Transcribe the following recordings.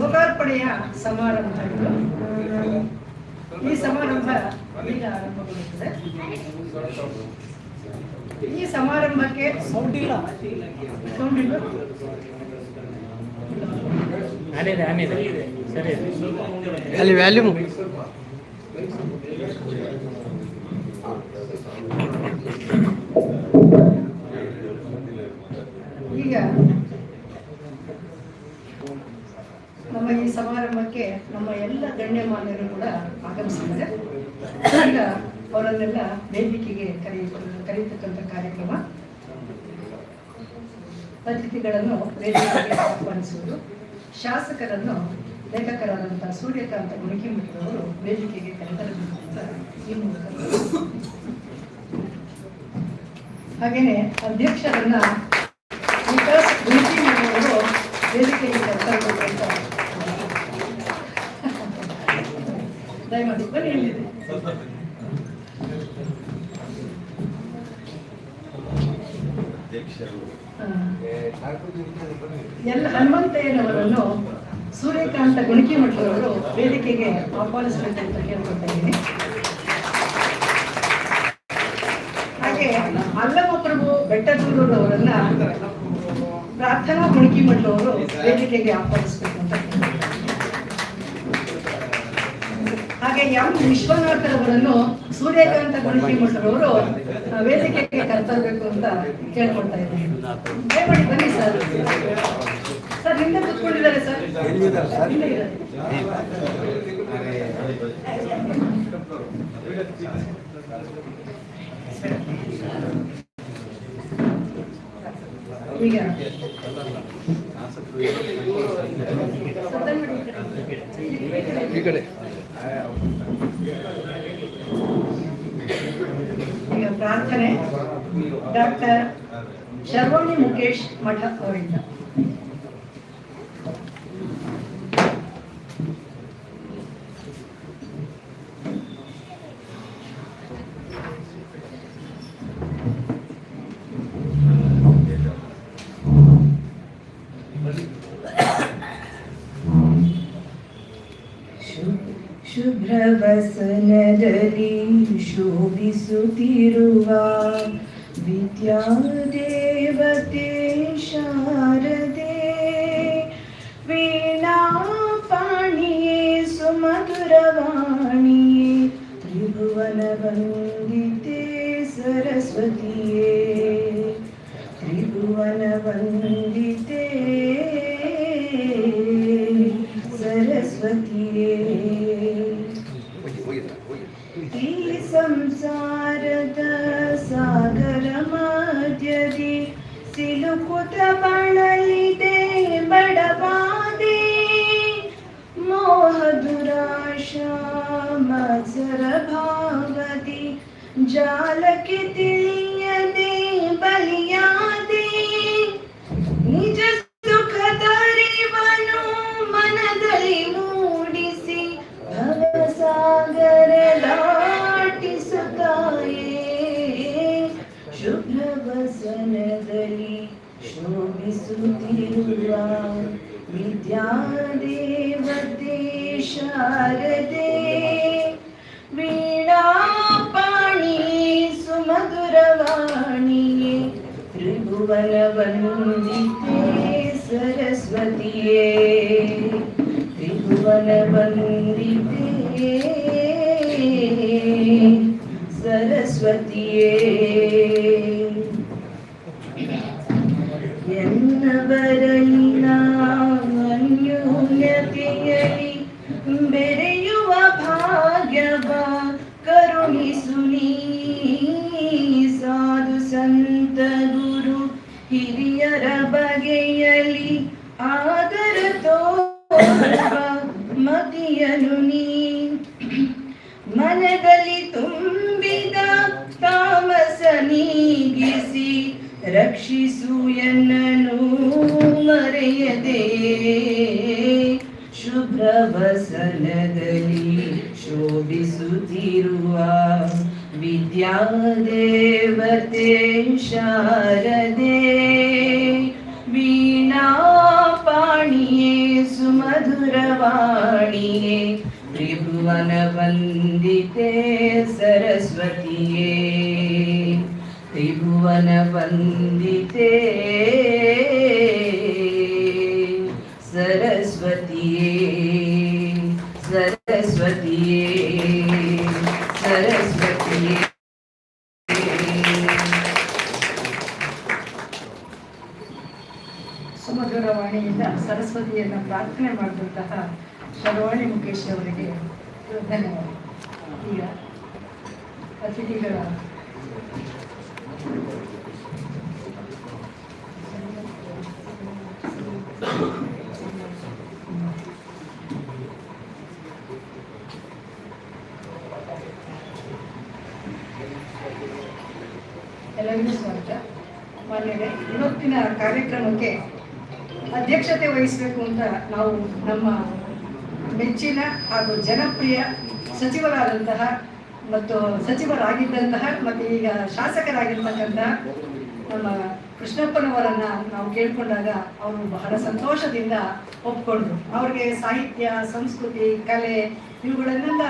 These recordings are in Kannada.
ಲೋಕಾರ್ಪಣೆಯ ಸಮಾರಂಭ ಇದು. ಈ ಸಮಾರಂಭ ಈಗ ಆರಂಭಗೊಳ್ಳುತ್ತದೆ. ಈ ಸಮಾರಂಭಕ್ಕೆ ಸೌಂಡ್ ಇಲ್ಲ ಆನಿದೆ ಆನಿದೆ ಸರಿ. ಅಲ್ಲಿ ವ್ಯಾಲ್ಯೂಮ್ ಸಮಾರಂಭಕ್ಕೆ ನಮ್ಮ ಎಲ್ಲ ಗಣ್ಯಮಾನ್ಯರು ಕೂಡ ಆಗಮಿಸಿದ್ದಾರೆ. ಈಗ ಅವರನ್ನೆಲ್ಲ ವೇದಿಕೆಗೆ ಕರೆಯುತ್ತ ಕರೆಯತಕ್ಕಂಥ ಕಾರ್ಯಕ್ರಮ. ಅತಿಥಿಗಳನ್ನು ವೇದಿಕೆಗೆ ಆಹ್ವಾನಿಸುವುದು. ಶಾಸಕರನ್ನು ಲೇಖಕರಾದಂತಹ ಸೂರ್ಯಕಾಂತ ಗುಣಿಕಿಮಠರವರು ವೇದಿಕೆಗೆ ಕರೆತರಬೇಕು ಹಾಗೇನೆ ಅಧ್ಯಕ್ಷರನ್ನ ವಿಕಾಸ್ ಗುಣಿಕಿಮಠರವರು ವೇದಿಕೆಗೆ ದಯಮಾಡಿ ಬನ್ನಿ ಎಲ್ಲಿದೆ ಹಾ. ಎಲ್ಲ ಹನುಮಂತಯ್ಯನವರನ್ನು ಸೂರ್ಯಕಾಂತ ಗುಣಿಕಿಮಠರವರು ವೇದಿಕೆಗೆ ಆಹ್ವಾನಿಸಬೇಕು ಅಂತ ಕೇಳ್ಕೊತಾ ಇದ್ದೀನಿ. ಹಾಗೆ ಅಲ್ಲಮಪ್ರಭು ಬೆಟ್ಟದೂರವರನ್ನ ಪ್ರಾರ್ಥನಾ ಗುಣಿಕಿಮಠರವರು ವೇದಿಕೆಗೆ ಆಹ್ವಾನಿಸಬೇಕು. ಹಾಗೆ ಎಂ ವಿಶ್ವನಾಥರವರನ್ನು ಸೂರ್ಯಕಾಂತ ಗುಣಿಕಿಮಠರವರು ವೇದಿಕೆಗೆ ಕರ್ತರಬೇಕು ಅಂತ ಕೇಳ್ಕೊಳ್ತಾ ಇದ್ದೀನಿ. ದಯಮಾಡಿ ಬನ್ನಿ ಸರ್. ಸರ್, ಹಿಂದೆ ಕೂತ್ಕೊಂಡಿದ್ದಾರೆ ಸರ್. ಈ ಕಡೆ. ಈ ಕಡೆ ಈಗ ಪ್ರಾರ್ಥನೆ ಡಾಕ್ಟರ್ ಶರ್ವಾಣಿ ಮುಖೇಶ್ ಮಠ ಅವರಿಂದ ಶುಭ್ರವಸನದಲ್ಲಿ ಶೋಭಿಸುತ್ತಿರುವ Yan ಸಿಲುಕುತ ಬಳಲಿದೆ ಬಡವಾದೆ ಮೋಹ ದುರಾಶಾ ಮತ್ಸರ ಭಾವದಿ ಜಾಲಕ್ಕೆ ತಿಳಿಯದೆ सरस्वती त्रिभुवन वन्दिते ಶುಭ್ರ ವಸನದಲ್ಲಿ ಶೋಭಿಸುತ್ತಿರುವ ವಿದ್ಯಾದೇವತೆ ಶಾರದೆ ವೀಣಾ ಪಾಣಿಯೇ ವಾಣಿಯೇ ತ್ರಿಭುವನ ವಂದಿತೆ ಸರಸ್ವತಿಯೇ ತ್ರಿಭುವನ ವಂದಿತೆ ಧನ್ಯವಾದ ಅತಿಥಿಗಳ ಎಲ್ಲರಿಗೂ ಸ್ವಾಗತ. ಮಾನ್ಯರೇ ಇವತ್ತಿನ ಕಾರ್ಯಕ್ರಮಕ್ಕೆ ಅಧ್ಯಕ್ಷತೆ ವಹಿಸಬೇಕು ಅಂತ ನಾವು ನಮ್ಮ ಮೆಚ್ಚಿನ ಹಾಗೂ ಜನಪ್ರಿಯ ಸಚಿವರಾದಂತಹ ಮತ್ತು ಸಚಿವರಾಗಿದ್ದಂತಹ ಮತ್ತು ಈಗ ಶಾಸಕರಾಗಿರ್ತಕ್ಕಂತಹ ನಮ್ಮ ಕೃಷ್ಣಪ್ಪನವರನ್ನ ನಾವು ಕೇಳಿಕೊಂಡಾಗ ಅವರು ಬಹಳ ಸಂತೋಷದಿಂದ ಒಪ್ಕೊಂಡ್ರು. ಅವ್ರಿಗೆ ಸಾಹಿತ್ಯ, ಸಂಸ್ಕೃತಿ, ಕಲೆ ಇವುಗಳನ್ನೆಲ್ಲ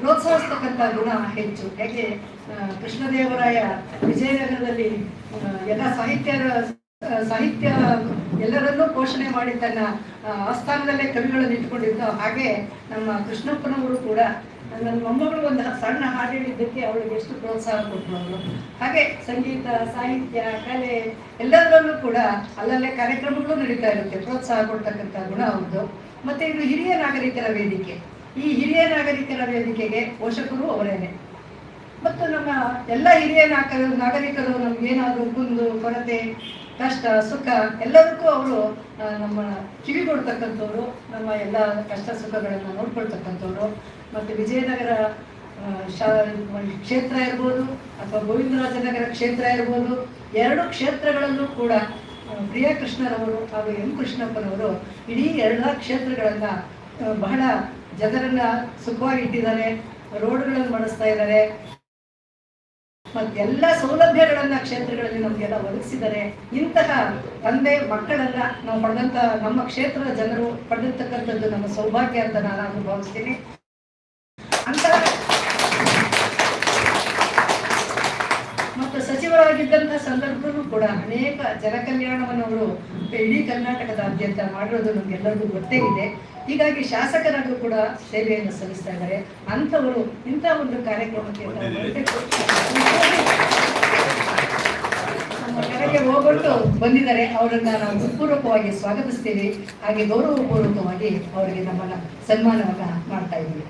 ಪ್ರೋತ್ಸಾಹಿಸ್ತಕ್ಕಂಥ ಗುಣ ಹೆಚ್ಚು. ಯಾಕೆ ಕೃಷ್ಣದೇವರಾಯ ವಿಜಯನಗರದಲ್ಲಿ ಎಲ್ಲ ಸಾಹಿತ್ಯ ಸಾಹಿತ್ಯ ಎಲ್ಲರನ್ನೂ ಪೋಷಣೆ ಮಾಡಿ ತನ್ನ ಆಸ್ಥಾನದಲ್ಲೇ ಕವಿಗಳನ್ನು ಇಟ್ಕೊಂಡಿದ್ದು ಹಾಗೆ ನಮ್ಮ ಕೃಷ್ಣಪ್ಪನವರು ಕೂಡ, ನನ್ನ ಮೊಮ್ಮಗಳು ಒಂದು ಸಣ್ಣ ಹಾಡು ಹೇಳಿದ್ದಕ್ಕೆ ಅವಳಿಗೆ ಎಷ್ಟು ಪ್ರೋತ್ಸಾಹ ಕೊಟ್ಟರು ಹಾಗೆ ಸಂಗೀತ, ಸಾಹಿತ್ಯ, ಕಲೆ ಎಲ್ಲದರಲ್ಲೂ ಕೂಡ ಅಲ್ಲಲ್ಲೇ ಕಾರ್ಯಕ್ರಮಗಳು ನಡೀತಾ ಇರುತ್ತೆ. ಪ್ರೋತ್ಸಾಹ ಕೊಡ್ತಕ್ಕಂಥ ಗುಣ ಅವ್ರದ್ದು. ಮತ್ತೆ ಇದು ಹಿರಿಯ ನಾಗರಿಕರ ವೇದಿಕೆ. ಈ ಹಿರಿಯ ನಾಗರಿಕರ ವೇದಿಕೆಗೆ ಪೋಷಕರು ಅವರೇನೆ. ಮತ್ತು ನಮ್ಮ ಎಲ್ಲ ಹಿರಿಯ ನಾಗರಿಕರು ನಮ್ಗೇನಾದರೂ ಕುಂದು ಕೊರತೆ ಕಷ್ಟ, ಸುಖ, ಎಲ್ಲದಕ್ಕೂ ಅವರು ನಮ್ಮ ಕಿವಿಗೊಡ್ತಕ್ಕಂಥವ್ರು, ನಮ್ಮ ಎಲ್ಲ ಕಷ್ಟ, ಸುಖಗಳನ್ನು ನೋಡ್ಕೊಳ್ತಕ್ಕಂಥವ್ರು. ಮತ್ತು ವಿಜಯನಗರ ಕ್ಷೇತ್ರ ಇರ್ಬೋದು, ಅಥವಾ ಗೋವಿಂದರಾಜನಗರ ಕ್ಷೇತ್ರ ಇರ್ಬೋದು, ಎರಡು ಕ್ಷೇತ್ರಗಳಲ್ಲೂ ಕೂಡ ಪ್ರಿಯಾ ಕೃಷ್ಣರವರು ಹಾಗೂ ಎಂ ಕೃಷ್ಣಪ್ಪನವರು ಇಡೀ ಎಲ್ಲ ಕ್ಷೇತ್ರಗಳನ್ನು ಬಹಳ ಜನರನ್ನು ಸುಖವಾಗಿ ಇಟ್ಟಿದ್ದಾರೆ ರೋಡ್ಗಳನ್ನು ಮಾಡಿಸ್ತಾ ಇದ್ದಾರೆ. ಮತ್ತೆಲ್ಲ ಸೌಲಭ್ಯಗಳನ್ನ ಕ್ಷೇತ್ರಗಳಲ್ಲಿ ನಮಗೆಲ್ಲ ಒದಗಿಸಿದರೆ ಇಂತಹ ತಂದೆ ಮಕ್ಕಳೆಲ್ಲ ನಾವು ಪಡೆದಂತ ನಮ್ಮ ಕ್ಷೇತ್ರದ ಜನರು ಪಡೆದಿರ್ತಕ್ಕಂಥದ್ದು ನಮ್ಮ ಸೌಭಾಗ್ಯ ಅಂತ ನಾನು ಅನುಭವಿಸ್ತೀನಿ ಅಂತಹ ಮತ್ತು ಸಚಿವರಾಗಿದ್ದಂತಹ ಸಂದರ್ಭದಲ್ಲೂ ಕೂಡ ಅನೇಕ ಜನಕಲ್ಯಾಣವನ್ನು ಅವರು ಇಡೀ ಕರ್ನಾಟಕದಾದ್ಯಂತ ಮಾಡಿರೋದು ನಮ್ಗೆಲ್ಲರಿಗೂ ಗೊತ್ತೇ ಇದೆ. ಹೀಗಾಗಿ ಶಾಸಕರಾಗೂ ಕೂಡ ಸೇವೆಯನ್ನು ಸಲ್ಲಿಸ್ತಾ ಇದ್ದಾರೆ. ಅಂಥವರು ಇಂಥ ಒಂದು ಕಾರ್ಯಕ್ರಮಕ್ಕೆ. ನಮ್ಮ ಕರೆಗೆ ಹೋಗ್ಬಿಟ್ಟು ಬಂದಿದ್ದಾರೆ. ಅವರನ್ನ ನಾವು ಹೃತ್ಪೂರ್ವಕವಾಗಿ ಸ್ವಾಗತಿಸ್ತೀವಿ. ಹಾಗೆ ಗೌರವಪೂರ್ವಕವಾಗಿ ಅವರಿಗೆ ನಮ್ಮನ್ನ ಸನ್ಮಾನವನ್ನ ಮಾಡ್ತಾ ಇದ್ದೀವಿ.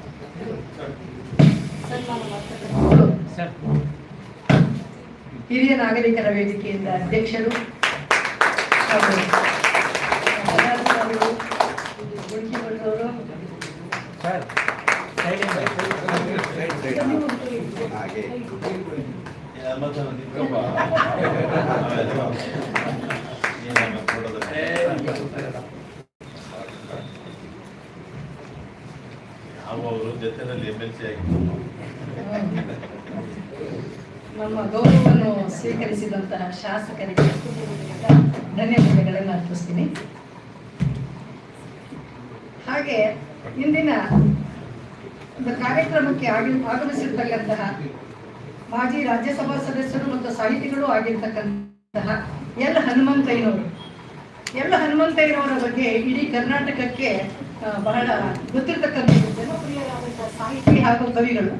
ಸನ್ಮಾನ ಹಿರಿಯ ನಾಗರಿಕರ ವೇದಿಕೆಯಿಂದ ಅಧ್ಯಕ್ಷರು ಸರ್ ಅವರು ಜೊತೆನಲ್ಲಿ ಎಂ ಎಲ್ ಸಿ ಆಗಿ ನಮ್ಮ ಗೌರವವನ್ನು ಸ್ವೀಕರಿಸಿದಂತಹ ಶಾಸಕರಿಗೆ ಧನ್ಯವಾದಗಳನ್ನು ಅರ್ಪಿಸ್ತೀನಿ. ಹಾಗೆ ಇಂದಿನ ಒಂದು ಕಾರ್ಯಕ್ರಮಕ್ಕೆ ಆಗಿ, ಆಗಮಿಸಿರ್ತಕ್ಕಂತಹ ಮಾಜಿ ರಾಜ್ಯಸಭಾ ಸದಸ್ಯರು ಮತ್ತು ಸಾಹಿತಿಗಳು ಆಗಿರ್ತಕ್ಕಂತಹ ಎಲ್ ಹನುಮಂತಯ್ಯನವರು. ಎಲ್ ಹನುಮಂತಯ್ಯನವರ ಬಗ್ಗೆ ಇಡೀ ಕರ್ನಾಟಕಕ್ಕೆ ಬಹಳ ಗೊತ್ತಿರ್ತಕ್ಕಂಥ ಜನಪ್ರಿಯರಾದಂತಹ ಸಾಹಿತಿ ಹಾಗೂ ಕವಿಗಳು.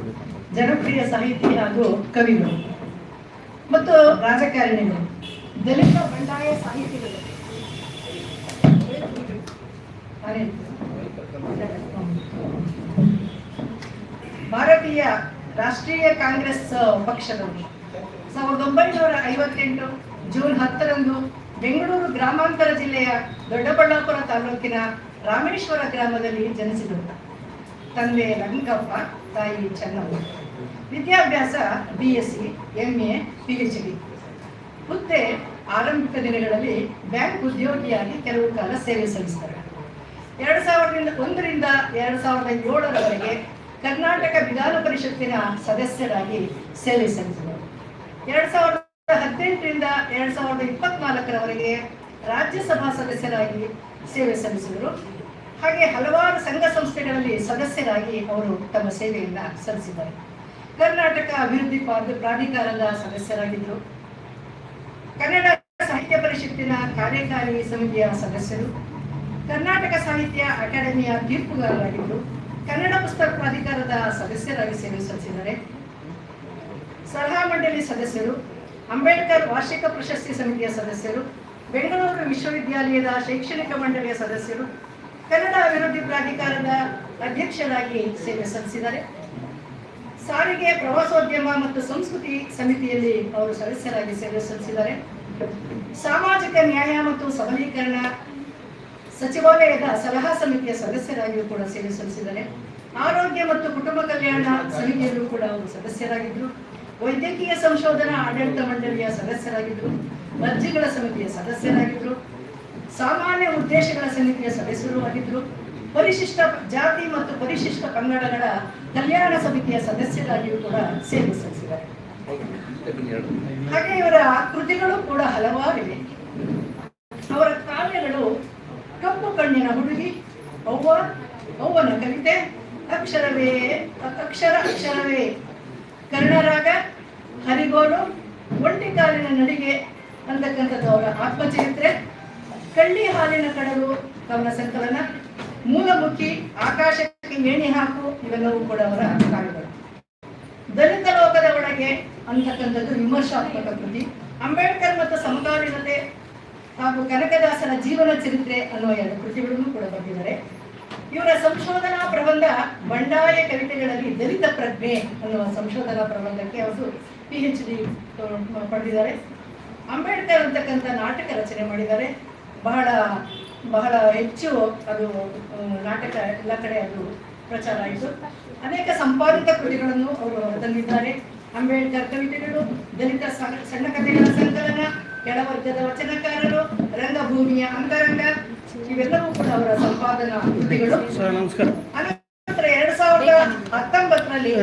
ಜನಪ್ರಿಯ ಸಾಹಿತಿ ಹಾಗೂ ಕವಿಗಳು ಮತ್ತು ರಾಜಕಾರಣಿಗಳು. ದಲಿತ ಬಂಡಾಯ ಸಾಹಿತಿಗಳು. ಭಾರತೀಯ ರಾಷ್ಟ್ರೀಯ ಕಾಂಗ್ರೆಸ್ ಪಕ್ಷದವರು ಸಾವಿರದ ಒಂಬೈನೂರ ಐವತ್ತೆಂಟು ಜೂನ್ ಹತ್ತರಂದು ಬೆಂಗಳೂರು ಗ್ರಾಮಾಂತರ ಜಿಲ್ಲೆಯ ದೊಡ್ಡಬಳ್ಳಾಪುರ ತಾಲೂಕಿನ ರಾಮೇಶ್ವರ ಗ್ರಾಮದಲ್ಲಿ ಜನಿಸಿದರು ತಂದೆ ರಂಗಪ್ಪ, ತಾಯಿ ಚೆನ್ನಮ್ಮ. ವಿದ್ಯಾಭ್ಯಾಸ B S C M A P H D ಹುದ್ದೆ ಆರಂಭಿಕ ದಿನಗಳಲ್ಲಿ ಬ್ಯಾಂಕ್ ಉದ್ಯೋಗಿಯಾಗಿ ಕೆಲವು ಕಾಲ ಸೇವೆ ಸಲ್ಲಿಸ್ತಾರೆ. ಎರಡು ಸಾವಿರದಿಂದ ಒಂದರಿಂದ ಎರಡು ಸಾವಿರದ ಏಳರವರೆಗೆ ಕರ್ನಾಟಕ ವಿಧಾನ ಪರಿಷತ್ತಿನ ಸದಸ್ಯರಾಗಿ ಸೇವೆ ಸಲ್ಲಿಸಿದರು. ಎರಡು ಸಾವಿರದ ಹದಿನೆಂಟರಿಂದ ಎರಡು ಸಾವಿರದ ಇಪ್ಪತ್ನಾಲ್ಕರವರೆಗೆ ರಾಜ್ಯಸಭಾ ಸದಸ್ಯರಾಗಿ ಸೇವೆ ಸಲ್ಲಿಸಿದರು. ಹಾಗೆ ಹಲವಾರು ಸಂಘ ಸಂಸ್ಥೆಗಳಲ್ಲಿ ಸದಸ್ಯರಾಗಿ ಅವರು ತಮ್ಮ ಸೇವೆಯನ್ನು ಸಲ್ಲಿಸಿದ್ದಾರೆ. ಕರ್ನಾಟಕ ಅಭಿವೃದ್ಧಿ ಪ್ರಾಧಿ- ಪ್ರಾಧಿಕಾರದ ಸದಸ್ಯರಾಗಿದ್ದರು. ಕನ್ನಡ ಸಾಹಿತ್ಯ ಪರಿಷತ್ತಿನ ಕಾರ್ಯಕಾರಿ ಸಮಿತಿಯ ಸದಸ್ಯರು. ಕರ್ನಾಟಕ ಸಾಹಿತ್ಯ ಅಕಾಡೆಮಿಯ ತೀರ್ಪುಗಾರರಾಗಿದ್ದರು. ಕನ್ನಡ ಪುಸ್ತಕ ಪ್ರಾಧಿಕಾರದ ಸದಸ್ಯರಾಗಿ ಸೇವೆ ಸಲ್ಲಿಸಿದ್ದಾರೆ. ಸಲಹಾ ಮಂಡಳಿ ಸದಸ್ಯರು. ಅಂಬೇಡ್ಕರ್ ವಾರ್ಷಿಕ ಪ್ರಶಸ್ತಿ ಸಮಿತಿಯ ಸದಸ್ಯರು. ಬೆಂಗಳೂರು ವಿಶ್ವವಿದ್ಯಾಲಯದ ಶೈಕ್ಷಣಿಕ ಮಂಡಳಿಯ ಸದಸ್ಯರು. ಕನ್ನಡ ಅಭಿವೃದ್ಧಿ ಪ್ರಾಧಿಕಾರದ ಅಧ್ಯಕ್ಷರಾಗಿ ಸೇವೆ ಸಲ್ಲಿಸಿದ್ದಾರೆ. ಸಾರಿಗೆ, ಪ್ರವಾಸೋದ್ಯಮ ಮತ್ತು ಸಂಸ್ಕೃತಿ ಸಮಿತಿಯಲ್ಲಿ ಅವರು ಸದಸ್ಯರಾಗಿ ಸೇವೆ ಸಲ್ಲಿಸಿದ್ದಾರೆ. ಸಾಮಾಜಿಕ ನ್ಯಾಯ ಮತ್ತು ಸಬಲೀಕರಣ ಸಚಿವಾಲಯದ ಸಲಹಾ ಸಮಿತಿಯ ಸದಸ್ಯರಾಗಿಯೂ ಕೂಡ ಸೇವೆ ಸಲ್ಲಿಸಿದ್ದಾರೆ. ಆರೋಗ್ಯ ಮತ್ತು ಕುಟುಂಬ ಕಲ್ಯಾಣ ಸಮಿತಿಯಲ್ಲೂ ಕೂಡ ಅವರು ಸದಸ್ಯರಾಗಿದ್ದರು. ವೈದ್ಯಕೀಯ ಸಂಶೋಧನಾ ಆಡಳಿತ ಮಂಡಳಿಯ ಸದಸ್ಯರಾಗಿದ್ದರು. ಅರ್ಜಿಗಳ ಸಮಿತಿಯ ಸದಸ್ಯರಾಗಿದ್ದರು. ಸಾಮಾನ್ಯ ಉದ್ದೇಶಗಳ ಸಮಿತಿಯ ಸದಸ್ಯರು ಆಗಿದ್ದರು ಪರಿಶಿಷ್ಟ ಜಾತಿ ಮತ್ತು ಪರಿಶಿಷ್ಟ ಪಂಗಡಗಳ ಕಲ್ಯಾಣ ಸಮಿತಿಯ ಸದಸ್ಯರಾಗಿಯೂ ಕೂಡ ಸೇವೆ ಸಲ್ಲಿಸಿದ್ದಾರೆ ಹಾಗೆ ಇವರ ಕೃತಿಗಳು ಕೂಡ ಹಲವಾರಿವೆ ಅವರ ಕಾವ್ಯಗಳು ಕಪ್ಪು ಕಣ್ಣಿನ ಹುಡುಗಿ, ಅವ್ವ, ಅವ್ವನ ಕವಿತೆ, ಅಕ್ಷರವೇ, ಅಕ್ಷರ, ಅಕ್ಷರವೇ, ಕರ್ಣರಾಗ ಹರಿಗೋಲು ಒಂಟಿ ಕಾಲಿನ ನಡಿಗೆ ಅಂತಕ್ಕಂಥದ್ದು ಅವರ ಆತ್ಮಚರಿತ್ರೆ. ಕಳ್ಳಿ ಹಾಲಿನ ಕಡಲು ತಮ್ಮ ಸಂಕಲನ ಮೂಲಮುಖಿ ಆಕಾಶಕ್ಕೆ ಮೇಣಿ ಹಾಕು, ಇವೆಲ್ಲವೂ ಕೂಡ ಅವರ ಕಾವ್ಯಗಳು ದಲಿತ ಲೋಕದ ಒಳಗೆ ಅಂತಕ್ಕಂಥದ್ದು ವಿಮರ್ಶಾತ್ಮಕ ಕೃತಿ. ಅಂಬೇಡ್ಕರ್ ಮತ್ತು ಸಮಕಾಲೀನತೆ ಹಾಗೂ ಕನಕದಾಸನ ಜೀವನ ಚರಿತ್ರೆ ಅನ್ನುವ ಎರಡು ಕೃತಿಗಳನ್ನು ಕೂಡ ಬರೆದಿದ್ದಾರೆ. ಇವರ ಸಂಶೋಧನಾ ಪ್ರಬಂಧ ಬಂಡಾಯ ಕವಿತೆಗಳಲ್ಲಿ ದಲಿತ ಪ್ರಜ್ಞೆ ಅನ್ನುವ ಸಂಶೋಧನಾ ಪ್ರಬಂಧಕ್ಕೆ ಅವರು ಪಿ ಎಚ್ ಡಿ ಪಡೆದಿದ್ದಾರೆ. ಅಂಬೇಡ್ಕರ್ ಅಂತಕ್ಕಂಥ ನಾಟಕ ರಚನೆ ಮಾಡಿದ್ದಾರೆ. ಬಹಳ ಬಹಳ ಹೆಚ್ಚು ಅದು ನಾಟಕ ಎಲ್ಲ ಕಡೆ ಅದು ಪ್ರಚಾರ ಆಯಿತು. ಅನೇಕ ಸಂಪಾದಿತ ಕೃತಿಗಳನ್ನು ಅವರು ತಂದಿದ್ದಾರೆ. ಅಂಬೇಡ್ಕರ್ ಕವಿತೆಗಳು ದಲಿತ ಸಣ್ಣ ಕಥೆಗಳ ಸಂಕಲನ ಕೆಳವರ್ಗದ ವಚನಕಾರರು ರಂಗಭೂಮಿಯ ಅಂತರಂಗ ಇವೆಲ್ಲವೂ ಕೂಡ ಅವರ ಸಂಪಾದನಾ ಕೃತಿಗಳು. ಅನಂತರ ಎರಡ್ ಸಾವಿರದ ಹತ್ತೊಂಬತ್ತರಲ್ಲಿ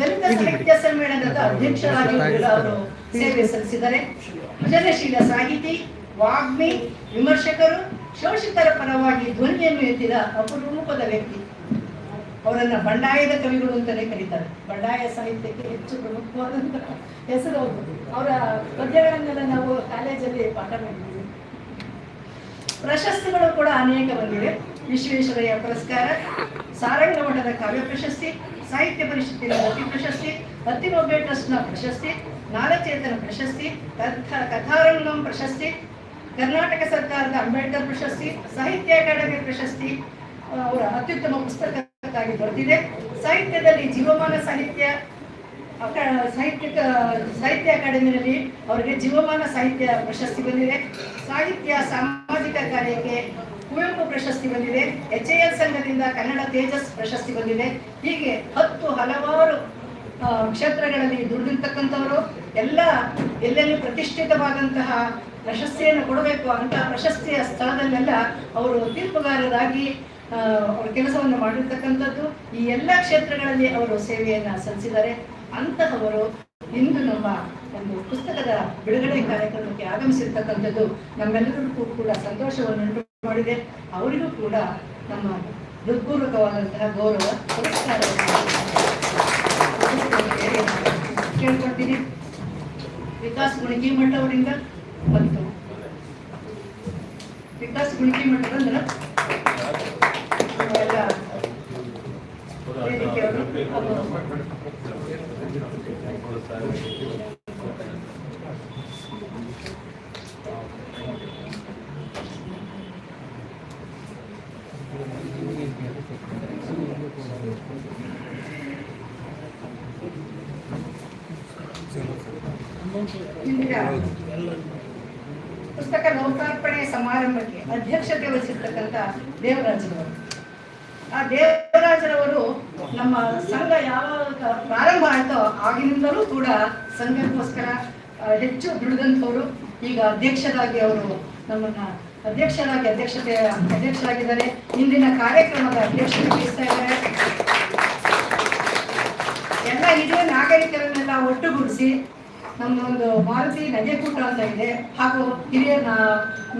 ದಲಿತ ಸಾಹಿತ್ಯ ಸಮ್ಮೇಳನದ ಅಧ್ಯಕ್ಷರಾಗಿ ಅವರು ಸೇವೆ ಸಲ್ಲಿಸಿದ್ದಾರೆ. ಸೃಜನಶೀಲ ಸಾಹಿತಿ ವಾಗ್ಮಿ ವಿಮರ್ಶಕರು ಶೋಷಿತರ ಪರವಾಗಿ ಧ್ವನಿಯನ್ನು ಎತ್ತಿದ ಅಪರೂಪದ ವ್ಯಕ್ತಿ. ಅವರನ್ನ ಬಂಡಾಯದ ಕವಿಗಳು ಅಂತಲೇ ಕರೀತಾರೆ. ಬಂಡಾಯ ಸಾಹಿತ್ಯಕ್ಕೆ ಹೆಚ್ಚು ಪ್ರಮುಖವಾದಂತಹ ಹೆಸರು ಅವರು ಅವರ ಪದ್ಯಗಳನ್ನೆಲ್ಲ ನಾವು ಕಾಲೇಜಲ್ಲಿ ಪಾಠ ಮಾಡಿದ್ದೀವಿ ಪ್ರಶಸ್ತಿಗಳು ಕೂಡ ಅನೇಕ ಬಂದಿವೆ. ವಿಶ್ವೇಶ್ವರಯ್ಯ ಪುರಸ್ಕಾರ ಸಾರಂಗ ಮಠದ ಕಾವ್ಯ ಪ್ರಶಸ್ತಿ, ಸಾಹಿತ್ಯ ಪರಿಷತ್ತಿನ ಅತಿ ಪ್ರಶಸ್ತಿ ಅತಿ ಟ್ರಸ್ಟ್ನ ಪ್ರಶಸ್ತಿ, ನಾಲಚೇತನ ಪ್ರಶಸ್ತಿ ಕಥಾ ಕಥಾರಂಗಂ ಪ್ರಶಸ್ತಿ ಕರ್ನಾಟಕ ಸರ್ಕಾರದ ಅಂಬೇಡ್ಕರ್ ಪ್ರಶಸ್ತಿ, ಸಾಹಿತ್ಯ ಅಕಾಡೆಮಿ ಪ್ರಶಸ್ತಿ ಅವರ ಅತ್ಯುತ್ತಮ ಪುಸ್ತಕಕ್ಕಾಗಿ ದೊರೆತಿದೆ ಸಾಹಿತ್ಯದಲ್ಲಿ ಜೀವಮಾನ ಸಾಹಿತ್ಯ ಸಾಹಿತ್ಯ ಸಾಹಿತ್ಯ ಅಕಾಡೆಮಿನಲ್ಲಿ ಅವರಿಗೆ ಜೀವಮಾನ ಸಾಹಿತ್ಯ ಪ್ರಶಸ್ತಿ ಬಂದಿದೆ. ಸಾಹಿತ್ಯ ಸಾಮಾಜಿಕ ಕಾರ್ಯಕ್ಕೆ ಕುವೆಂಪು ಪ್ರಶಸ್ತಿ ಬಂದಿದೆ. ಎಚ್ ಎ ಎಲ್ ಸಂಘದಿಂದ ಕನ್ನಡ ತೇಜಸ್ ಪ್ರಶಸ್ತಿ ಬಂದಿದೆ. ಹೀಗೆ ಹತ್ತು ಹಲವಾರು ಕ್ಷೇತ್ರಗಳಲ್ಲಿ ದುಡಿದಿರ್ತಕ್ಕಂಥವರು, ಎಲ್ಲ ಎಲ್ಲೆಲ್ಲಿ ಪ್ರತಿಷ್ಠಿತವಾದಂತಹ ಪ್ರಶಸ್ತಿಯನ್ನು ಕೊಡಬೇಕು ಅಂತ ಪ್ರಶಸ್ತಿಯ ಸ್ಥಳದಲ್ಲೆಲ್ಲ ಅವರು ತೀರ್ಪುಗಾರರಾಗಿ ಅವರ ಕೆಲಸವನ್ನು ಮಾಡಿರ್ತಕ್ಕಂಥದ್ದು. ಈ ಎಲ್ಲ ಕ್ಷೇತ್ರಗಳಲ್ಲಿ ಅವರು ಸೇವೆಯನ್ನು ಸಲ್ಲಿಸಿದ್ದಾರೆ. ಅಂತಹವರು ಇಂದು ನಮ್ಮ ಒಂದು ಪುಸ್ತಕದ ಬಿಡುಗಡೆ ಕಾರ್ಯಕ್ರಮಕ್ಕೆ ಆಗಮಿಸಿರ್ತಕ್ಕಂಥದ್ದು ನಮ್ಮೆಲ್ಲರಿಗೂ ಕೂಡ ಸಂತೋಷವನ್ನುಂಟು ಮಾಡಿದೆ ಅವರಿಗೂ ಕೂಡ ನಮ್ಮ ಹೃತ್ಪೂರ್ವಕವಾದಂತಹ ಗೌರವ, ಪುರಸ್ಕಾರವನ್ನು ಕೇಳ್ಕೊಳ್ತೀನಿ. ವಿಕಾಸ್ ಗುಣಿಗಿಮಠ ಅವರಿಂದ ವಿಕಾಸ್ ಗುಣಿಗಿಮಠ ಬಂದ್ರ ಎಲ್ಲ ಪುಸ್ತಕ ಲೋಕಾರ್ಪಣೆ ಸಮಾರಂಭಕ್ಕೆ ಅಧ್ಯಕ್ಷತೆ ವಹಿಸಿರ್ತಕ್ಕಂಥ ದೇವರಾಜರವರು. ಆ ದೇವರಾಜರವರು ನಮ್ಮ ಸಂಘ ಯಾವಾಗ ಪ್ರಾರಂಭ ಆಯ್ತೋ ಆಗಿನಿಂದಲೂ ಕೂಡ ಸಂಘಕ್ಕೋಸ್ಕರ ಹೆಚ್ಚು ದುಡಿದಂಥವರು. ಈಗ ಅಧ್ಯಕ್ಷರಾಗಿ ಅವರು ನಮ್ಮನ್ನ, ಅಧ್ಯಕ್ಷರಾಗಿ ಅಧ್ಯಕ್ಷತೆ, ಅಧ್ಯಕ್ಷರಾಗಿದ್ದಾರೆ. ಇಂದಿನ ಕಾರ್ಯಕ್ರಮದ ಅಧ್ಯಕ್ಷತೆ ವಹಿಸ್ತಾ ಇದ್ದಾರೆ. ಎಲ್ಲ ಹಿರಿಯ ನಾಗರಿಕರನ್ನೆಲ್ಲ ಒಟ್ಟುಗೂಡಿಸಿ ನಮ್ಮದೊಂದು ಮಾರುತಿ ನಗೆಕೂಟ ಅಂತ ಇದೆ. ಹಾಗೂ ಹಿರಿಯ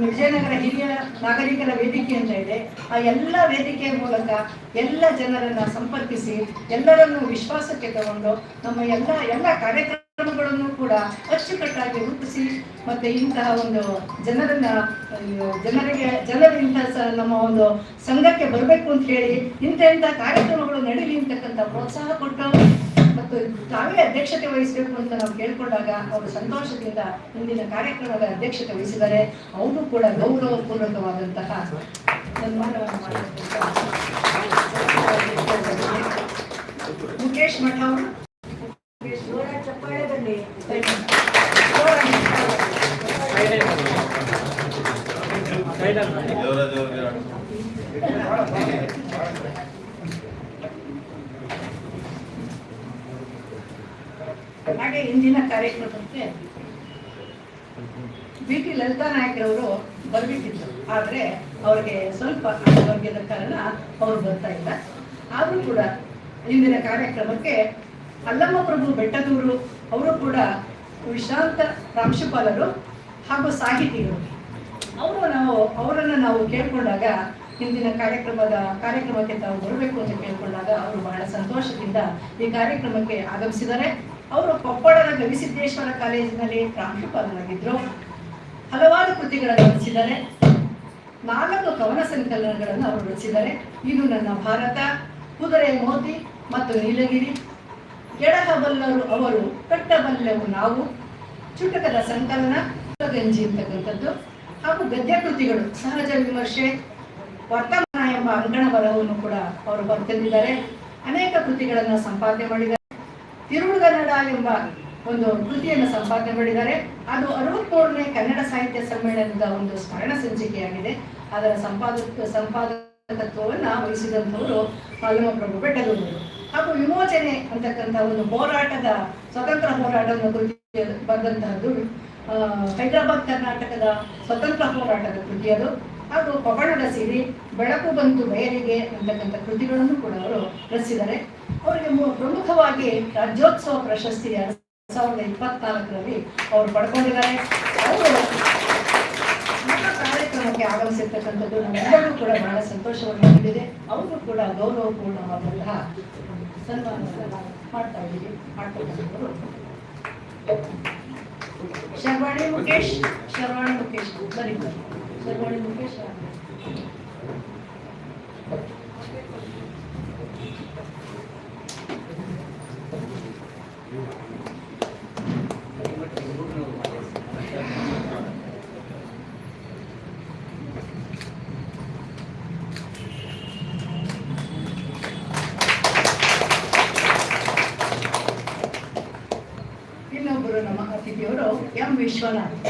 ವಿಜಯನಗರ ಹಿರಿಯ ನಾಗರಿಕರ ವೇದಿಕೆ ಅಂತ ಇದೆ. ಆ ಎಲ್ಲ ವೇದಿಕೆಯ ಮೂಲಕ ಎಲ್ಲ ಜನರನ್ನ ಸಂಪರ್ಕಿಸಿ, ಎಲ್ಲರನ್ನು ವಿಶ್ವಾಸಕ್ಕೆ ತಗೊಂಡು ನಮ್ಮ ಎಲ್ಲ ಎಲ್ಲ ಕಾರ್ಯಕ್ರಮಗಳನ್ನು ಕೂಡ ಅಚ್ಚುಕಟ್ಟಾಗಿ ರೂಪಿಸಿ, ಮತ್ತೆ ಇಂತಹ ಒಂದು ಜನರನ್ನ ಜನರಿಗೆ, ಜನರಿಂದ ನಮ್ಮ ಒಂದು ಸಂಘಕ್ಕೆ ಬರಬೇಕು ಅಂತ ಹೇಳಿ ಇಂಥ ಇಂಥ ಕಾರ್ಯಕ್ರಮಗಳು ನಡೀಲಿ ಅಂತಕ್ಕಂಥ ಪ್ರೋತ್ಸಾಹ ಕೊಟ್ಟು ಮತ್ತು ತಾವೇ ಅಧ್ಯಕ್ಷತೆ ವಹಿಸಬೇಕು ಅಂತ ನಾವು ಕೇಳಿಕೊಂಡಾಗ ಅವರು ಸಂತೋಷದಿಂದ ಇಂದಿನ ಕಾರ್ಯಕ್ರಮದ ಅಧ್ಯಕ್ಷತೆ ವಹಿಸಿದ್ದಾರೆ. ಅವರು ಕೂಡ ಗೌರವಪೂರ್ವಕವಾದಂತಹ ಸನ್ಮಾನವನ್ನು ಮಾಡಿರ್ತಕ್ಕಂಥ ಮುಖೇಶ್ ಮಠ ಅವರು. ಹಾಗೆ ಇಂದಿನ ಕಾರ್ಯಕ್ರಮಕ್ಕೆ ಬಿ ಟಿ ಲಲಿತಾ ನಾಯಕರವರು ಬರ್ಬೇಕಿತ್ತು ಆದರೆ ಅವ್ರಿಗೆ ಸ್ವಲ್ಪ ಆರೋಗ್ಯದ ಕಾರಣ ಅವರು ಬರ್ತಾ ಇಲ್ಲ. ಆದರೂ ಕೂಡ ಇಂದಿನ ಕಾರ್ಯಕ್ರಮಕ್ಕೆ ಅಲ್ಲಮ್ಮ ಪ್ರಭು ಬೆಟ್ಟದೂರು ಅವರು ಕೂಡ ವಿಶ್ರಾಂತ ಪ್ರಾಂಶುಪಾಲರು ಹಾಗೂ ಸಾಹಿತಿಗಳು ಅವರು ನಾವು, ಅವರನ್ನು ನಾವು ಕೇಳ್ಕೊಂಡಾಗ ಇಂದಿನ ಕಾರ್ಯಕ್ರಮದ, ಕಾರ್ಯಕ್ರಮಕ್ಕೆ ತಾವು ಬರಬೇಕು ಅಂತ ಕೇಳ್ಕೊಂಡಾಗ ಅವರು ಬಹಳ ಸಂತೋಷದಿಂದ ಈ ಕಾರ್ಯಕ್ರಮಕ್ಕೆ ಆಗಮಿಸಿದ್ದಾರೆ. ಅವರು ಕೊಪ್ಪಳದ ಗವಿಸಿದ್ದೇಶ್ವರ ಕಾಲೇಜಿನಲ್ಲಿ ಪ್ರಾಂಶುಪಾಲರಾಗಿದ್ದರು ಹಲವಾರು ಕೃತಿಗಳನ್ನು ರಚಿಸಿದ್ದಾರೆ. ನಾಲ್ಕು ಕವನ ಸಂಕಲನಗಳನ್ನು ಅವರು ರಚಿಸಿದ್ದಾರೆ. ಇದು ನನ್ನ ಭಾರತ, ಕುದುರೆ ಮೋತಿ ಮತ್ತು ನೀಲಗಿರಿ. ಎಡಹಬಲ್ಲರು ಅವರು ಕಟ್ಟಬಲ್ಲವು ನಾವು. ಚುಟಕದ ಸಂಕಲನ, ಗಂಜಿ ಅಂತಕ್ಕಂಥದ್ದು. ಹಾಗೂ ಗದ್ಯ ಕೃತಿಗಳು, ಸಹಜ ವಿಮರ್ಶೆ, ವರ್ತಮಾನ ಎಂಬ ಅಂಗಣ ಬರಹವನ್ನು ಕೂಡ ಅವರು ಬರೆದಿದ್ದಾರೆ ಅನೇಕ ಕೃತಿಗಳನ್ನು ಸಂಪಾದನೆ ಮಾಡಿದ್ದಾರೆ. ತಿರುಳುಗನ್ನಡ ಎಂಬ ಒಂದು ಕೃತಿಯನ್ನು ಸಂಪಾದನೆ ಮಾಡಿದ್ದಾರೆ. ಅದು ಅರವತ್ಮೂರನೇ ಕನ್ನಡ ಸಾಹಿತ್ಯ ಸಮ್ಮೇಳನದ ಒಂದು ಸ್ಮರಣ ಸಂಚಿಕೆಯಾಗಿದೆ. ಅದರ ಸಂಪಾದಕ, ಸಂಪಾದಕತ್ವವನ್ನು ವಹಿಸಿದಂಥವರು ಪ್ರಭು ಬೆಟ್ಟದೂರು ಹಾಗೂ ವಿಮೋಚನೆ ಅಂತಕ್ಕಂಥ ಒಂದು ಹೋರಾಟದ, ಸ್ವತಂತ್ರ ಹೋರಾಟದ ಕೃತಿ ಬಂದಂತಹದ್ದು ಹೈದರಾಬಾದ್ ಕರ್ನಾಟಕದ ಸ್ವತಂತ್ರ ಹೋರಾಟದ ಕೃತಿ ಅದು. ಹಾಗೂ ಸಿರಿ ಬೆಳಕು ಬಂತು ಬಯಲಿಗೆ ಅಂತಕ್ಕಂಥ ಕೃತಿಗಳನ್ನು ಕೂಡ ಅವರು ರಚಿಸಿದ್ದಾರೆ. ಅವರಿಗೆ ಪ್ರಮುಖವಾಗಿ ರಾಜ್ಯೋತ್ಸವ ಪ್ರಶಸ್ತಿ ಎರಡ್ ಸಾವಿರದ ಇಪ್ಪತ್ನಾಲ್ಕರಲ್ಲಿ ಅವರು ಪಡ್ಕೊಂಡಿದ್ದಾರೆ. ಅವರು ಕಾರ್ಯಕ್ರಮಕ್ಕೆ ಆಗಮಿಸಿರ್ತಕ್ಕಂಥದ್ದು ನಮ್ಮೆಲ್ಲರೂ ಕೂಡ ಬಹಳ ಸಂತೋಷವನ್ನು ನೀಡಿದೆ. ಅವರು ಕೂಡ ಗೌರವಪೂರ್ಣವಾದಂತಹ ಸನ್ಮಾನವನ್ನು ಮಾಡ್ತಾ ಇದ್ದೀವಿ. ಮಾಡ್ತಕ್ಕಂಥವರು ಶರ್ವಾಣಿ ಮುಖೇಶ್ ಶರ್ವಾಣಿ ಮುಖೇಶ್ ಬರೀ ಬರೀ. ಶರ್ವಾಣಿ ಮುಖೇಶ್ ಇನ್ನೊಬ್ಬರು ನಮ್ಮ ಅತಿಥಿಯವರು ಎಂ ವಿಶ್ವನಾಥ್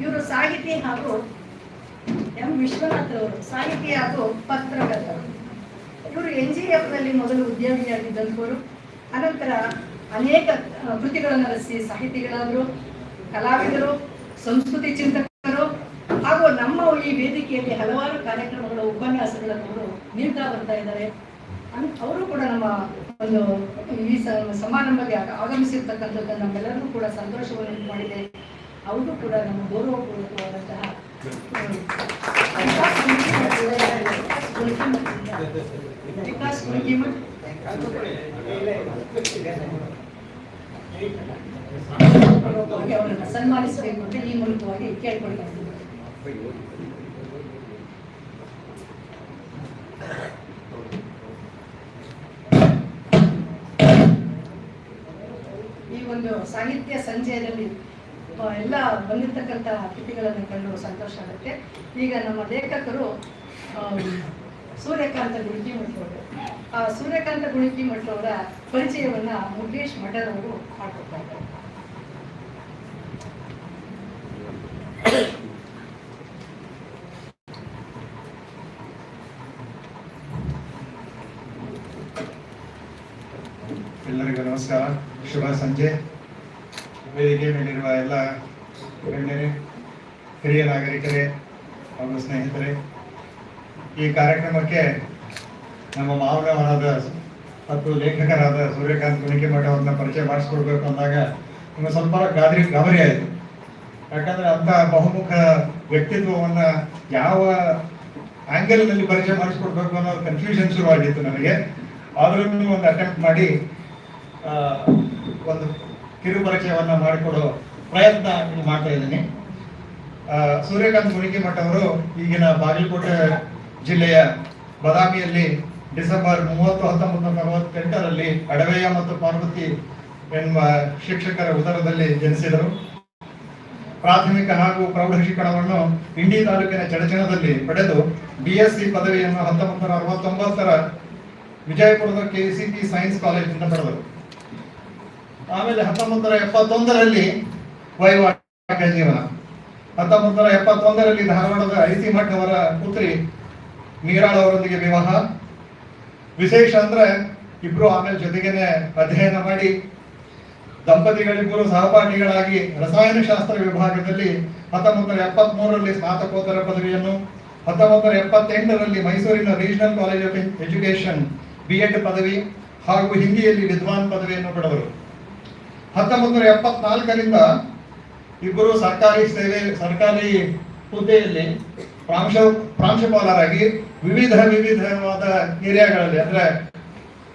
ಇವರು ಸಾಹಿತಿ ಹಾಗೂ ಎಂ ವಿಶ್ವನಾಥ್ ಅವರು ಸಾಹಿತಿ ಹಾಗೂ ಪತ್ರಕರ್ತರು ಇವರು ಎನ್ ಜಿ ಎಫ್ನಲ್ಲಿ ಮೊದಲು ಉದ್ಯಮಿಯಾಗಿದ್ದಂಥವರು ಅನಂತರ ಅನೇಕ ಕೃತಿಗಳನ್ನು ರಚಿಸಿ, ಸಾಹಿತಿಗಳಾದರು, ಕಲಾವಿದರು, ಸಂಸ್ಕೃತಿ ಚಿಂತಕರು, ಹಾಗೂ ನಮ್ಮ ಈ ವೇದಿಕೆಯಲ್ಲಿ ಹಲವಾರು ಕಾರ್ಯಕ್ರಮಗಳ ಉಪನ್ಯಾಸಗಳನ್ನು ಅವರು ನೀಡ್ತಾ ಬರ್ತಾ ಇದ್ದಾರೆ. ಅವರು ಕೂಡ ನಮ್ಮ ಒಂದು, ಈ ಸಮಾರಂಭಕ್ಕೆ ಆಗ- ಆಗಮಿಸಿರ್ತಕ್ಕಂಥದ್ದು ನಮ್ಮೆಲ್ಲರಿಗೂ ಕೂಡ ಸಂತೋಷವನ್ನು ಮಾಡಿದೆ ಅವರು ಕೂಡ ನಮ್ಮ ಗೌರವಪೂರ್ವಕವಾದಂತಹ ಪೂರ್ವಕವಾದಂತಹ ವಿಕಾಸ್ ಅವರನ್ನು ಸನ್ಮಾನಿಸಬೇಕು ಅಂತ ಈ ಮೂಲಕವಾಗಿ ಕೇಳ್ಕೊಳ್ತಾ ಈ ಒಂದು ಸಾಹಿತ್ಯ ಸಂಜೆಯಲ್ಲಿ ಎಲ್ಲ ಬಂದಿರತಕ್ಕಂಥ ಅತಿಥಿಗಳನ್ನು ಕಂಡು ಸಂತೋಷ ಆಗುತ್ತೆ. ಈಗ ನಮ್ಮ ಲೇಖಕರು ಸೂರ್ಯಕಾಂತ ಗುಣಕಿ ಮಠವರು ಆ ಸೂರ್ಯಕಾಂತ ಗುಳಿಕಿ ಮಠವರ ಪರಿಚಯವನ್ನ ಮುಖೇಶ್ ಮಠದವರು ಮಾಡ್ಕೊಡ್ತಾ ಇದ್ದಾರೆ. ಎಲ್ಲರಿಗೂ ನಮಸ್ಕಾರ. ಶುಭ ಸಂಜೆ. ವೇದಿಕೆ ಮೇಲಿರುವ ಎಲ್ಲ ಗಣ್ಯರೇ, ಹಿರಿಯ ನಾಗರಿಕರೇ ಹಾಗೂ ಸ್ನೇಹಿತರೆ ಈ ಕಾರ್ಯಕ್ರಮಕ್ಕೆ ನಮ್ಮ ಮಾವನವರಾದ ಮತ್ತು ಲೇಖಕರಾದ ಸೂರ್ಯಕಾಂತ್ ಕುಣಿಕೆಮಠ ಅವ್ರನ್ನ ಪರಿಚಯ ಮಾಡಿಸ್ಕೊಡ್ಬೇಕು ಅಂದಾಗ ನಿಮಗೆ ಸ್ವಲ್ಪ ಗಾದರಿ ಗಾಬರಿ ಆಯಿತು. ಯಾಕಂದ್ರೆ ಅಂತ ಬಹುಮುಖ ವ್ಯಕ್ತಿತ್ವವನ್ನ ಯಾವ ಆಂಗಲ್ನಲ್ಲಿ ಪರಿಚಯ ಮಾಡಿಸ್ಕೊಡ್ಬೇಕು ಅನ್ನೋ ಕನ್ಫ್ಯೂಷನ್ ಶುರುವಾಗಿತ್ತು ನನಗೆ ಆದ್ರೂ ಒಂದು ಅಟೆಂಪ್ಟ್ ಮಾಡಿ ಒಂದು ಕಿರು ಪರಿಚಯವನ್ನ ಮಾಡಿಕೊಡೋ ಪ್ರಯತ್ನ ಮಾಡ್ತಾ ಇದ್ದೀನಿ. ಸೂರ್ಯಕಾಂತ್ ಸೂರ್ಯಕಾಂತ್ ಮುನಿಗಿಮಠ ಅವರು ಈಗಿನ ಬಾಗಲಕೋಟೆ ಜಿಲ್ಲೆಯ ಬದಾಮಿಯಲ್ಲಿ ಡಿಸೆಂಬರ್ ಮೂವತ್ತು, ಹತ್ತೊಂಬತ್ತು, ನಲವತ್ತೆಂಟರಲ್ಲಿ ಅಡವೆಯ ಮತ್ತು ಪಾರ್ವತಿ ಎಂಬ ಶಿಕ್ಷಕರ ಉದರದಲ್ಲಿ ಜನಿಸಿದರು. ಪ್ರಾಥಮಿಕ ಹಾಗೂ ಪ್ರೌಢ ಶಿಕ್ಷಣವನ್ನು ಇಂಡಿ ತಾಲೂಕಿನ ಚಡಚಣದಲ್ಲಿ ಪಡೆದು ಬಿಎಸ್ಸಿ ಪದವಿಯನ್ನು ಹತ್ತೊಂಬತ್ತು ನೂರ ಅರವತ್ತೊಂಬತ್ತರ ವಿಜಯಪುರದ ಕೆಸಿಪಿ ಸೈನ್ಸ್ ಕಾಲೇಜಿನಿಂದ ಪಡೆದರು. ಆಮೇಲೆ ಹತ್ತೊಂಬತ್ತು ನೂರ ಎಪ್ಪತ್ತೊಂದರಲ್ಲಿ ವೈವಾಹಿಕ ಜೀವನ. ಹತ್ತೊಂಬತ್ತು ನೂರ ಎಪ್ಪತ್ತೊಂದರಲ್ಲಿ ಧಾರವಾಡದ ಐತಿ ಮಠ್ ಅವರ ಪುತ್ರಿ ಮೀರಾಳ್ ಅವರೊಂದಿಗೆ ವಿವಾಹ. ವಿಶೇಷ ಅಂದ್ರೆ ಇಬ್ರು ಆಮೇಲೆ ಜೊತೆಗೇನೆ ಅಧ್ಯಯನ ಮಾಡಿ ದಂಪತಿಗಳಿಬ್ಬರು ಸಹಪಾಠಿಗಳಾಗಿ ರಸಾಯನಶಾಸ್ತ್ರ ವಿಭಾಗದಲ್ಲಿ ಹತ್ತೊಂಬತ್ತು ಎಪ್ಪತ್ತ್ ಮೂರರಲ್ಲಿ ಸ್ನಾತಕೋತ್ತರ ಪದವಿಯನ್ನು ಹತ್ತೊಂಬತ್ತು ಎಪ್ಪತ್ತೆಂಟರಲ್ಲಿ ಮೈಸೂರಿನ regional college of education B Ed ಪದವಿ ಹಾಗೂ ಹಿಂದಿಯಲ್ಲಿ ವಿದ್ವಾನ್ ಪದವಿಯನ್ನು ಪಡೆದರು. ಹತ್ತೊಂಬತ್ತು ಎಪ್ಪತ್ನಾಲ್ಕರಿಂದ ಇಬ್ಬರು ಸರ್ಕಾರಿ ಸೇವೆ, ಸರ್ಕಾರಿ ಹುದ್ದೆಯಲ್ಲಿ ಪ್ರಾಂಶ, ಪ್ರಾಂಶುಪಾಲರಾಗಿ ವಿವಿಧ ವಿವಿಧವಾದ ಏರಿಯಾಗಳಲ್ಲಿ, ಅಂದ್ರೆ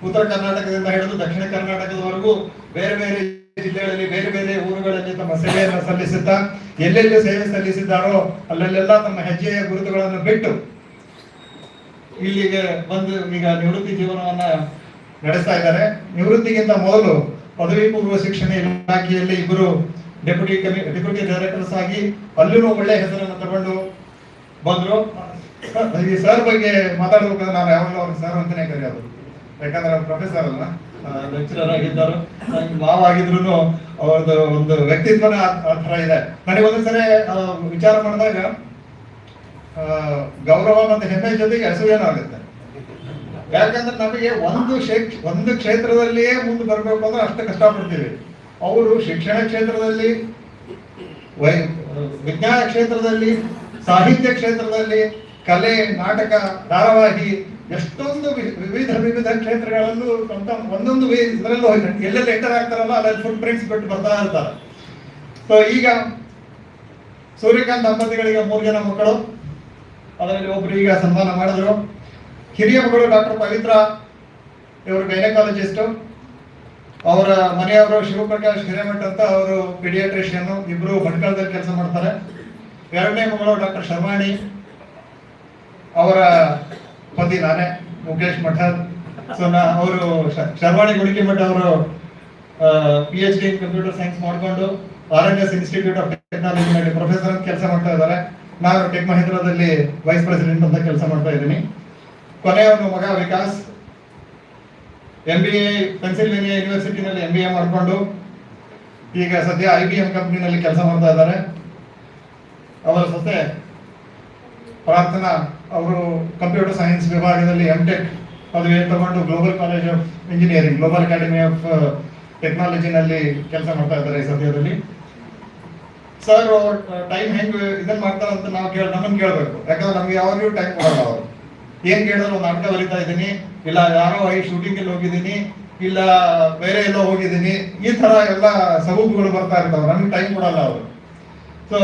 ಉತ್ತರ ಕರ್ನಾಟಕದಿಂದ ಹಿಡಿದು ದಕ್ಷಿಣ ಕರ್ನಾಟಕದವರೆಗೂ ಬೇರೆ ಬೇರೆ ಜಿಲ್ಲೆಗಳಲ್ಲಿ, ಬೇರೆ ಬೇರೆ ಊರುಗಳಲ್ಲಿ ತಮ್ಮ ಸೇವೆಯನ್ನು ಸಲ್ಲಿಸುತ್ತಾ ಎಲ್ಲೆಲ್ಲಿ ಸೇವೆ ಸಲ್ಲಿಸಿದ್ದಾರೋ ಅಲ್ಲೆಲ್ಲ ತಮ್ಮ ಹೆಜ್ಜೆಯ ಗುರುತುಗಳನ್ನು ಬಿಟ್ಟು ಇಲ್ಲಿಗೆ ಬಂದು ಈಗ ನಿವೃತ್ತಿ ಜೀವನವನ್ನ ನಡೆಸ್ತಾ ಇದ್ದಾರೆ. ನಿವೃತ್ತಿಗಿಂತ ಮೊದಲು ಪದವಿ ಪೂರ್ವ ಶಿಕ್ಷಣ ಇಲಾಖೆಯಲ್ಲಿ ಇಬ್ಬರು ಡೆಪ್ಯೂಟಿ ಕಮಿ, ಡೆಪ್ಯೂಟಿ ಡೈರೆಕ್ಟರ್ಸ್ ಆಗಿ ಅಲ್ಲೂ ಒಳ್ಳೆ ಹೆಸರನ್ನು ತಗೊಂಡು ಬಂದ್ರು. ಈ ಸರ್ ಬಗ್ಗೆ ಮಾತಾಡ್ಬೇಕಾದ್ರೆ ನಾನು ಯಾವಾಗಲೂ ಅವ್ರಿಗೆ ಸರ್ ಅಂತಾನೆ ಕರೆಯೋದು ಯಾಕಂದ್ರೆ ಅವ್ರು ಪ್ರೊಫೆಸರ್ ಅಲ್ಲ ಲೆಕ್ಚರರ್ ಆಗಿದ್ದರು. ಮಾವ ಆಗಿದ್ರು ಅವ್ರದ್ದು ಒಂದು ವ್ಯಕ್ತಿತ್ವನೇ ಆ- ಥರ ಇದೆ. ನನಗೆ ಒಂದೊಂದ್ಸರಿ ಸರಿ ವಿಚಾರ ಮಾಡಿದಾಗ ಗೌರವ ಮತ್ತು ಹೆಮ್ಮೆ ಜೊತೆಗೆ ಅಸೂಯನೂ ಆಗುತ್ತೆ. ಯಾಕಂದ್ರೆ ನಮಗೆ ಒಂದು ಒಂದು ಕ್ಷೇತ್ರದಲ್ಲಿಯೇ ಮುಂದೆ ಬರಬೇಕು ಅಂದ್ರೆ ಅಷ್ಟು ಕಷ್ಟಪಡ್ತೀವಿ. ಅವರು ಶಿಕ್ಷಣ ಕ್ಷೇತ್ರದಲ್ಲಿ, ವೈ, ವಿಜ್ಞಾನ ಕ್ಷೇತ್ರದಲ್ಲಿ, ಸಾಹಿತ್ಯ ಕ್ಷೇತ್ರದಲ್ಲಿ ಕಲೆ, ನಾಟಕ, ಧಾರಾವಾಹಿ, ಎಷ್ಟೊಂದು ವಿವಿಧ ವಿವಿಧ ಕ್ಷೇತ್ರಗಳಲ್ಲೂ ತಮ್ಮ ಒಂದೊಂದು ಇದರಲ್ಲೂ ಎಲ್ಲೆಲ್ಲಿ ಎಂಟರ್ ಆಗ್ತಾರಲ್ಲ ಅಲ್ಲಲ್ಲಿ ಫುಟ್ ಪ್ರಿಂಟ್ಸ್ ಬಿಟ್ಟು ಬರ್ತಾ ಇರ್ತಾರೆ. ಸೊ ಈಗ ಸೂರ್ಯಕಾಂತ್ ದಂಪತಿಗಳಿಗೆ ಮೂರು ಜನ ಮಕ್ಕಳು. ಅದರಲ್ಲಿ ಒಬ್ರು ಈಗ ಸನ್ಮಾನ ಮಾಡಿದ್ರು. ಹಿರಿಯ ಮಗಳು ಡಾಕ್ಟರ್ ಪವಿತ್ರ, ಇವರು ಗೈನಕಾಲಜಿಸ್ಟ್ ಅವರ ಮನೆಯವರು ಶಿವಪ್ರಕಾಶ್ ಹಿರೇಮಠ್ ಅಂತ ಅವರು ಪಿಡಿಯಾಟ್ರಿಷಿಯನ್ ಇಬ್ರು ಭಟ್ಕಳದಲ್ಲಿ ಕೆಲಸ ಮಾಡ್ತಾರೆ. ಎರಡನೇ ಮಗಳು ಡಾಕ್ಟರ್ ಶರ್ವಾಣಿ ಅವರ ಪತಿ ನಾನೇ ಮುಖೇಶ್ ಮಠ ಸೊ ನಾ ಅವರು ಶರ್ವಾಣಿ ಗುಡಿಕೆ ಮಠ ಅವರು P H D computer science ಮಾಡಿಕೊಂಡು R N S institute of ಟೆಕ್ನಾಲಜಿನಲ್ಲಿ professor ಅಂತ ಕೆಲಸ ಮಾಡ್ತಾ ಇದ್ದಾರೆ. ನಾನು ಟೆಕ್ ಮಹೇಂದ್ರದಲ್ಲಿ ವೈಸ್ ಪ್ರೆಸಿಡೆಂಟ್ ಅಂತ ಕೆಲಸ ಮಾಡ್ತಾ ಇದ್ದೀನಿ. ಕೊನೆಯವನು ಮಗ Vikas. M B A Pennsylvania ಯೂನಿವರ್ಸಿಟಿನಲ್ಲಿ M B A ಮಾಡಿಕೊಂಡು ಈಗ ಸದ್ಯ ಐ ಬಿ ಎಂ ಕಂಪ್ನಿನಲ್ಲಿ ಕೆಲಸ ಮಾಡ್ತಾ ಇದ್ದಾರೆ. ಅವರ ಸೊಸೆ ಪ್ರಾರ್ಥನಾ ಅವರು ಕಂಪ್ಯೂಟರ್ ಸೈನ್ಸ್ ವಿಭಾಗದಲ್ಲಿ ಎಂ ಟೆಕ್ ಪದವಿ ತಗೊಂಡು global college of engineering global academy of ಟೆಕ್ನಾಲಜಿನಲ್ಲಿ ಕೆಲಸ ಮಾಡ್ತಾ ಇದ್ದಾರೆ ಈ ಸದ್ಯದಲ್ಲಿ. ಸರ್ ಟೈಮ್ ಹೆಂಗೆ ಇದನ್ನ ಮಾಡ್ತಾರೆ ಅಂತ ನಾವು ಕೇಳ ನಮ್ಮನ್ನು ಕೇಳಬೇಕು. ಯಾಕಂದ್ರೆ ನಮ್ಗೆ ಯಾವಾಗಲೂ ಟೈಮ್ ಕೊಡಲ್ಲ ಅವರು. ಏನ್ ಕೇಳಿದ್ರು ಒಂದು ನಾಟಕ ಬರಿತಾ ಇದ್ದೀನಿ. ಇಲ್ಲ, ಯಾರೋ ಐ ಶೂಟಿಂಗ್ ಅಲ್ಲಿ ಹೋಗಿದ್ದೀನಿ. ಇಲ್ಲ, ಬೇರೆ ಎಲ್ಲೋ ಹೋಗಿದ್ದೀನಿ. ಈ ತರ ಎಲ್ಲ ಸಬೂಬುಗಳು ಬರ್ತಾ ಇರ್ತಾವೆ. ನಮ್ಗೆ ಟೈಮ್ ಕೊಡಲ್ಲ ಅವರು. ಸೊ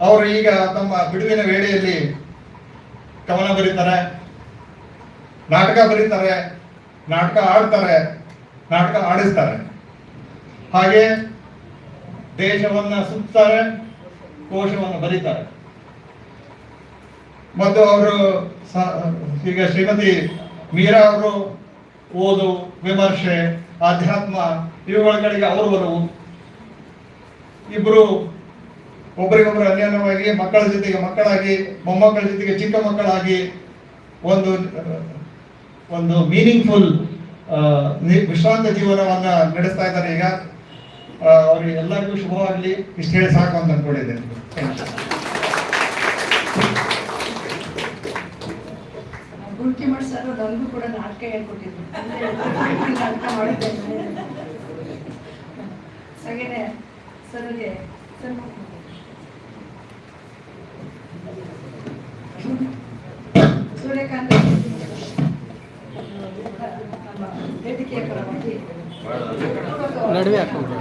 ಅವರು ಈಗ ತಮ್ಮ ಬಿಡುವಿನ ವೇಳೆಯಲ್ಲಿ ಕವನ ಬರೀತಾರೆ, ನಾಟಕ ಬರೀತಾರೆ, ನಾಟಕ ಆಡ್ತಾರೆ, ನಾಟಕ ಆಡಿಸ್ತಾರೆ. ಹಾಗೆ ದೇಶವನ್ನ ಸುತ್ತಾರೆ, ಕೋಶವನ್ನು ಬರೀತಾರೆ. ಮತ್ತು ಅವರು ಈಗ ಶ್ರೀಮತಿ ಮೀರಾ ಅವರು ಓದು, ವಿಮರ್ಶೆ ಆಧ್ಯಾತ್ಮ ಇವುಗಳ ಕಡೆಗೆ ಅವರು ಬರುವು ಇಬ್ರು ಒಬ್ಬರಿಗೊಬ್ಬರು ಅನ್ಯಾನವಾಗಿ ಮಕ್ಕಳ ಜೊತೆಗೆ ಮಕ್ಕಳಾಗಿ, ಮೊಮ್ಮಕ್ಕಳ ಜೊತೆಗೆ ಚಿಕ್ಕ ಮಕ್ಕಳಾಗಿ ಒಂದು ಒಂದು ಮೀನಿಂಗ್ಫುಲ್ ವಿಶ್ರಾಂತ ಜೀವನವನ್ನ ನಡೆಸ್ತಾ ಇದ್ದಾರೆ. ಈಗ ಅವ್ರಿಗೆ ಎಲ್ಲರಿಗೂ ಶುಭವಾಗಲಿ. ಇಷ್ಟು ಹೇಳಿ ಸಾಕು ಅಂತ ಅನ್ಕೊಂಡಿದ್ದೇನೆ ಸರ್ ಹಾಗೇನೆ, ಸರ್ ನಮ್ಮ ವೇದಿಕೆಯ ಪರವಾಗಿ ನಡುವೆ ಹಾಕೊಂಡು